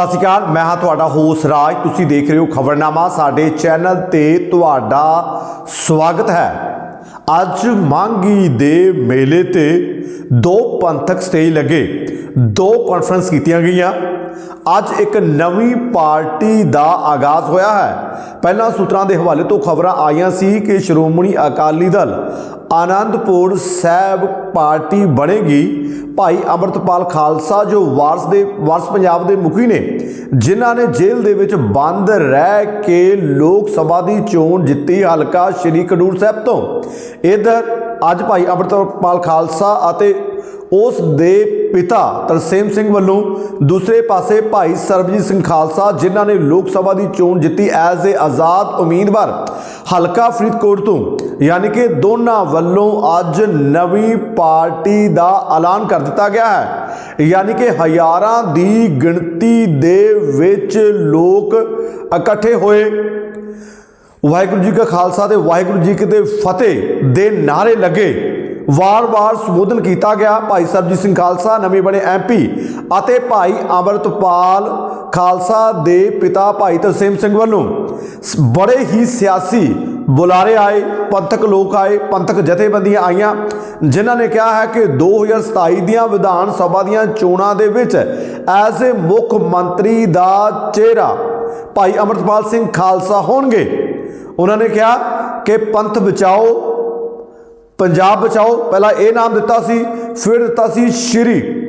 ਸਤਿ ਸ਼੍ਰੀ ਅਕਾਲ, ਮੈਂ ਹਾਂ ਤੁਹਾਡਾ ਹੋਸ ਰਾਜ। ਤੁਸੀਂ ਦੇਖ ਰਹੇ ਹੋ ਖਬਰਨਾਮਾ। ਸਾਡੇ ਚੈਨਲ ਤੇ ਤੁਹਾਡਾ ਸਵਾਗਤ ਹੈ। ਅੱਜ ਮੰਗੀ ਦੇ ਮੇਲੇ ਤੇ ਦੋ ਪੰਥਕ ਸਟੇਜ ਲੱਗੇ। ਦੋ ਕਾਨਫਰੰਸ ਕੀਤੀਆਂ ਗਈਆਂ। ਅੱਜ ਇੱਕ ਨਵੀਂ ਪਾਰਟੀ ਦਾ ਆਗਾਜ਼ ਹੋਇਆ ਹੈ। ਪਹਿਲਾਂ ਸੂਤਰਾਂ ਦੇ ਹਵਾਲੇ ਤੋਂ ਖਬਰਾਂ ਆਈਆਂ ਸੀ ਕਿ ਸ਼੍ਰੋਮਣੀ ਅਕਾਲੀ ਦਲ ਆਨੰਦਪੁਰ ਸਾਹਿਬ ਪਾਰਟੀ ਬਣੇਗੀ। ਭਾਈ ਅਮਰਤਪਾਲ ਖਾਲਸਾ ਜੋ ਵਾਰਸ ਦੇ, ਵਾਰਸ ਪੰਜਾਬ ਦੇ ਮੁਖੀ ਨੇ, ਜਿਨ੍ਹਾਂ ਨੇ ਜੇਲ੍ਹ ਦੇ ਵਿੱਚ ਬੰਦ ਰਹਿ ਕੇ ਲੋਕ ਸਭਾ ਦੀ ਚੋਣ ਜਿੱਤੀ ਹਲਕਾ ਸ਼੍ਰੀ ਖਡੂਰ ਸਾਹਿਬ ਤੋਂ। ਇਧਰ ਅੱਜ ਭਾਈ ਅਮਰਤਪਾਲ ਖਾਲਸਾ ਅਤੇ ਉਸ ਦੇ ਪਿਤਾ ਤਰਸੇਮ ਸਿੰਘ ਵੱਲੋਂ ਦੂਸਰੇ ਪਾਸੇ ਭਾਈ ਸਰਬਜੀਤ ਸਿੰਘ ਖਾਲਸਾ, ਜਿਨ੍ਹਾਂ ਨੇ ਲੋਕ ਸਭਾ ਦੀ ਚੋਣ ਜਿੱਤੀ ਐਜ਼ ਏ ਆਜ਼ਾਦ ਉਮੀਦਵਾਰ ਹਲਕਾ ਫਰੀਦਕੋਟ ਤੋਂ, ਯਾਨੀ ਕਿ ਦੋਨਾਂ ਵੱਲੋਂ ਅੱਜ ਨਵੀਂ ਪਾਰਟੀ ਦਾ ਐਲਾਨ ਕਰ ਦਿੱਤਾ ਗਿਆ ਹੈ। ਯਾਨੀ ਕਿ ਹਜ਼ਾਰਾਂ ਦੀ ਗਿਣਤੀ ਦੇ ਵਿੱਚ ਲੋਕ ਇਕੱਠੇ ਹੋਏ। ਵਾਹਿਗੁਰੂ ਜੀ ਕਾ ਖਾਲਸਾ ਤੇ ਵਾਹਿਗੁਰੂ ਜੀ ਕੀ ਤੇ ਫਤਿਹ ਦੇ ਨਾਰੇ ਲੱਗੇ। ਵਾਰ-ਵਾਰ ਸੰਬੋਧਨ ਕੀਤਾ ਗਿਆ। ਭਾਈ ਸਰਬਜੀਤ ਸਿੰਘ ਖਾਲਸਾ, ਨਵੇਂ ਬਣੇ ਐਮਪੀ ਅਤੇ ਭਾਈ ਅਮਰਤਪਾਲ ਖਾਲਸਾ ਦੇ ਪਿਤਾ ਭਾਈ ਤਰਸੇਮ ਸਿੰਘ ਵੱਲੋਂ ਸ- ਬੜੇ ਹੀ ਸਿਆਸੀ ਬੁਲਾਰੇ ਆਏ, ਪੰਥਕ ਲੋਕ ਆਏ, ਪੰਥਕ ਜਥੇਬੰਦੀਆਂ ਆਈਆਂ, ਜਿਨ੍ਹਾਂ ਨੇ ਕਿਹਾ ਹੈ ਕਿ 2027 ਦੀਆਂ ਵਿਧਾਨ ਸਭਾ ਦੀਆਂ ਚੋਣਾਂ ਦੇ ਵਿੱਚ ਐਜ਼ ਏ ਮੁੱਖ ਮੰਤਰੀ ਦਾ ਚਿਹਰਾ ਭਾਈ ਅਮਰਤਪਾਲ ਸਿੰਘ ਖਾਲਸਾ ਹੋਣਗੇ। ਉਹਨਾਂ ਨੇ ਕਿਹਾ ਕਿ ਪੰਥ ਬਚਾਓ ਪੰਜਾਬ ਬਚਾਓ। ਪਹਿਲਾਂ ਇਹ ਨਾਮ ਦਿੱਤਾ ਸੀ ਫਿਰ ਦਿੱਤਾ ਸੀ ਸ਼੍ਰੀ।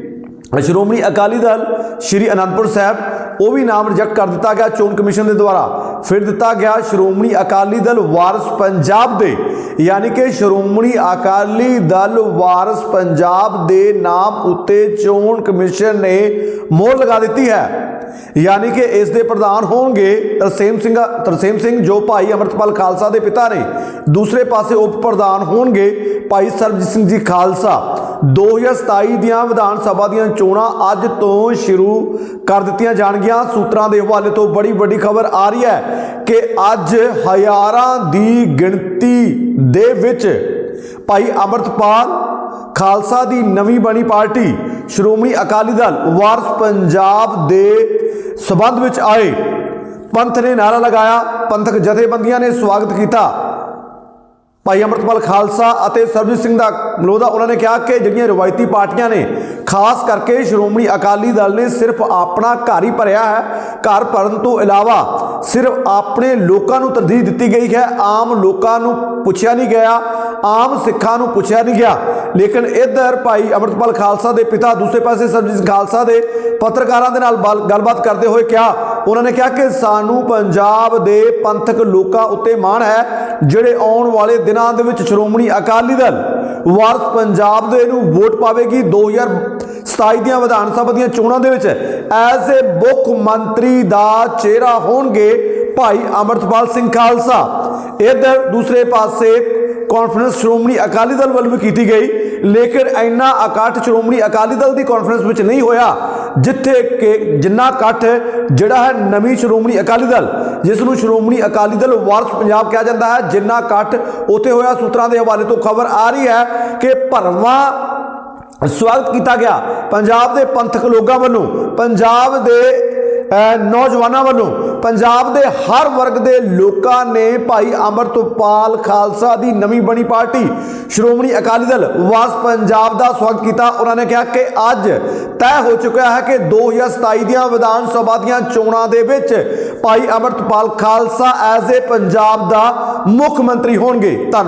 ਸ਼੍ਰੋਮਣੀ ਅਕਾਲੀ ਦਲ ਸ਼੍ਰੀ ਅਨੰਦਪੁਰ ਸਾਹਿਬ, ਉਹ ਵੀ ਨਾਮ ਰਿਜੈਕਟ ਕਰ ਦਿੱਤਾ ਗਿਆ ਚੋਣ ਕਮਿਸ਼ਨ ਦੇ ਦੁਆਰਾ। ਫਿਰ ਦਿੱਤਾ ਗਿਆ ਸ਼੍ਰੋਮਣੀ ਅਕਾਲੀ ਦਲ ਵਾਰਸ ਪੰਜਾਬ ਦੇ, ਯਾਨੀ ਕਿ ਸ਼੍ਰੋਮਣੀ ਅਕਾਲੀ ਦਲ ਵਾਰਸ ਪੰਜਾਬ ਦੇ ਨਾਮ ਉੱਤੇ ਚੋਣ ਕਮਿਸ਼ਨ ਨੇ ਮੋਹਰ ਲਗਾ ਦਿੱਤੀ ਹੈ। ਯਾਨੀ ਕਿ ਇਸ ਦੇ ਪ੍ਰਧਾਨ ਹੋਣਗੇ ਤਰਸੇਮ ਸਿੰਘ ਤਰਸੇਮ ਸਿੰਘ ਜੋ ਭਾਈ ਅਮਰਤਪਾਲ ਖਾਲਸਾ ਦੇ ਪਿਤਾ ਨੇ। ਦੂਸਰੇ ਪਾਸੇ ਉਪ ਪ੍ਰਧਾਨ ਹੋਣਗੇ ਭਾਈ ਸਰਬਜੀਤ ਸਿੰਘ ਜੀ ਖਾਲਸਾ। 2027 ਦੀਆਂ ਵਿਧਾਨ ਸਭਾ ਦੀਆਂ ਚੋਣਾਂ ਅੱਜ ਤੋਂ ਸ਼ੁਰੂ ਕਰ ਦਿੱਤੀਆਂ ਜਾਣਗੀਆਂ। ਸੂਤਰਾਂ ਦੇ ਹਵਾਲੇ ਤੋਂ ਬੜੀ ਵੱਡੀ ਖਬਰ ਆ ਰਹੀ ਹੈ ਕਿ ਅੱਜ ਹਜ਼ਾਰਾਂ ਦੀ ਗਿਣਤੀ ਦੇ ਵਿੱਚ ਭਾਈ ਅਮਰਤਪਾਲ ਖਾਲਸਾ ਦੀ ਨਵੀਂ ਬਣੀ ਪਾਰਟੀ, ਸ਼੍ਰੋਮਣੀ ਅਕਾਲੀ ਦਲ, ਵਾਰਸ ਪੰਜਾਬ ਦੇ ਸਬੰਧ ਵਿੱਚ ਆਏ। ਪੰਥ ਨੇ ਨਾਰਾ ਲਗਾਇਆ, ਪੰਥਕ ਜਥੇਬੰਦੀਆਂ ਨੇ ਸਵਾਗਤ ਕੀਤਾ। ਭਾਈ ਅਮਰਤਪਾਲ ਖਾਲਸਾ ਅਤੇ ਸਰਬਜੀਤ ਸਿੰਘ ਦਾ ਮਲੋਦਾ ਉਹਨਾਂ ਨੇ ਕਿਹਾ ਕਿ ਜਿਹੜੀਆਂ ਰਵਾਇਤੀ ਪਾਰਟੀਆਂ ਨੇ, ਖਾਸ ਕਰਕੇ ਸ਼੍ਰੋਮਣੀ ਅਕਾਲੀ ਦਲ ਨੇ ਸਿਰਫ ਆਪਣਾ ਘਰ ਹੀ ਭਰਿਆ ਹੈ। ਘਰ ਭਰਨ ਤੋਂ ਇਲਾਵਾ ਸਿਰਫ ਆਪਣੇ ਲੋਕਾਂ ਨੂੰ ਤਰਜੀਹ ਦਿੱਤੀ ਗਈ ਹੈ। ਆਮ ਲੋਕਾਂ ਨੂੰ ਪੁੱਛਿਆ ਨਹੀਂ ਗਿਆ, ਆਮ ਸਿੱਖਾਂ ਨੂੰ ਪੁੱਛਿਆ ਨਹੀਂ ਗਿਆ। ਲੇਕਿਨ ਇੱਧਰ ਭਾਈ ਅਮਰਤਪਾਲ ਖਾਲਸਾ ਦੇ ਪਿਤਾ, ਦੂਸਰੇ ਪਾਸੇ ਸਰਬਜੀਤ ਸਿੰਘ ਖਾਲਸਾ ਦੇ ਪੱਤਰਕਾਰਾਂ ਦੇ ਨਾਲ ਬਲ- ਗੱਲਬਾਤ ਕਰਦੇ ਹੋਏ ਕਿਹਾ, ਉਹਨਾਂ ਨੇ ਕਿਹਾ ਕਿ ਸਾਨੂੰ ਪੰਜਾਬ ਦੇ ਪੰਥਕ ਲੋਕਾਂ ਉੱਤੇ ਮਾਣ ਹੈ, ਜਿਹੜੇ ਆਉਣ ਵਾਲੇ ਦਿਨ ਦੇ ਵਿੱਚ ਸ਼੍ਰੋਮਣੀ ਅਕਾਲੀ ਦਲ ਵਾਰਸ ਪੰਜਾਬ ਦੇ ਨੂੰ ਵੋਟ ਪਾਵੇਗੀ। 2027 ਦੀਆਂ ਵਿਧਾਨ ਸਭਾ ਦੀਆਂ ਚੋਣਾਂ ਦੇ ਵਿੱਚ ਐਜ਼ ਏ ਮੁੱਖ ਮੰਤਰੀ ਦਾ ਚਿਹਰਾ ਹੋਣਗੇ ਭਾਈ ਅਮਰਤਪਾਲ ਸਿੰਘ ਖਾਲਸਾ। ਇਧਰ ਦੂਸਰੇ ਪਾਸੇ ਕਾਨਫਰੰਸ ਸ਼੍ਰੋਮਣੀ ਅਕਾਲੀ ਦਲ ਵੱਲੋਂ ਵੀ ਕੀਤੀ ਗਈ। ਲੇਕਿਨ ਇੰਨਾ ਇਕੱਠ ਸ਼੍ਰੋਮਣੀ ਅਕਾਲੀ ਦਲ ਦੀ ਕਾਨਫਰੰਸ ਵਿੱਚ ਨਹੀਂ ਹੋਇਆ, ਜਿੱਥੇ ਕਿ ਜਿੰਨਾ ਇਕੱਠ ਜਿਹੜਾ ਹੈ ਨਵੀਂ ਸ਼੍ਰੋਮਣੀ ਅਕਾਲੀ ਦਲ ਜਿਸ ਨੂੰ ਸ਼੍ਰੋਮਣੀ ਅਕਾਲੀ ਦਲ ਵਾਰਸ ਪੰਜਾਬ ਕਿਹਾ ਜਾਂਦਾ ਹੈ, ਜਿੰਨਾ ਇਕੱਠ ਉੱਥੇ ਹੋਇਆ, ਸੂਤਰਾਂ ਦੇ ਹਵਾਲੇ ਤੋਂ ਖਬਰ ਆ ਰਹੀ ਹੈ ਕਿ ਭਰਵਾਂ ਸਵਾਗਤ ਕੀਤਾ ਗਿਆ, ਪੰਜਾਬ ਦੇ ਪੰਥਕ ਲੋਕਾਂ ਵੱਲੋਂ, ਪੰਜਾਬ ਦੇ ਨੌਜਵਾਨਾਂ ਵੱਲੋਂ ਪੰਜਾਬ ਦੇ ਹਰ ਵਰਗ ਦੇ ਲੋਕਾਂ ਨੇ ਭਾਈ ਅਮਰਤਪਾਲ ਖਾਲਸਾ ਦੀ ਨਵੀਂ ਬਣੀ ਪਾਰਟੀ। ਸ਼੍ਰੋਮਣੀ ਅਕਾਲੀ ਦਲ ਵਾਸ ਪੰਜਾਬ ਦਾ ਸਵਾਗਤ ਕੀਤਾ। ਉਹਨਾਂ ਨੇ ਕਿਹਾ ਕਿ ਅੱਜ ਤੈਅ ਹੋ ਚੁੱਕਿਆ ਹੈ ਕਿ 2027 ਦੀਆਂ ਵਿਧਾਨ ਸਭਾ ਦੀਆਂ ਚੋਣਾਂ ਦੇ ਵਿੱਚ ਭਾਈ ਅਮਰਤਪਾਲ ਖਾਲਸਾ ਐਜ਼ ਏ ਪੰਜਾਬ ਦਾ ਮੁੱਖ ਮੰਤਰੀ ਹੋਣਗੇ। ਧੰਨਵਾਦ।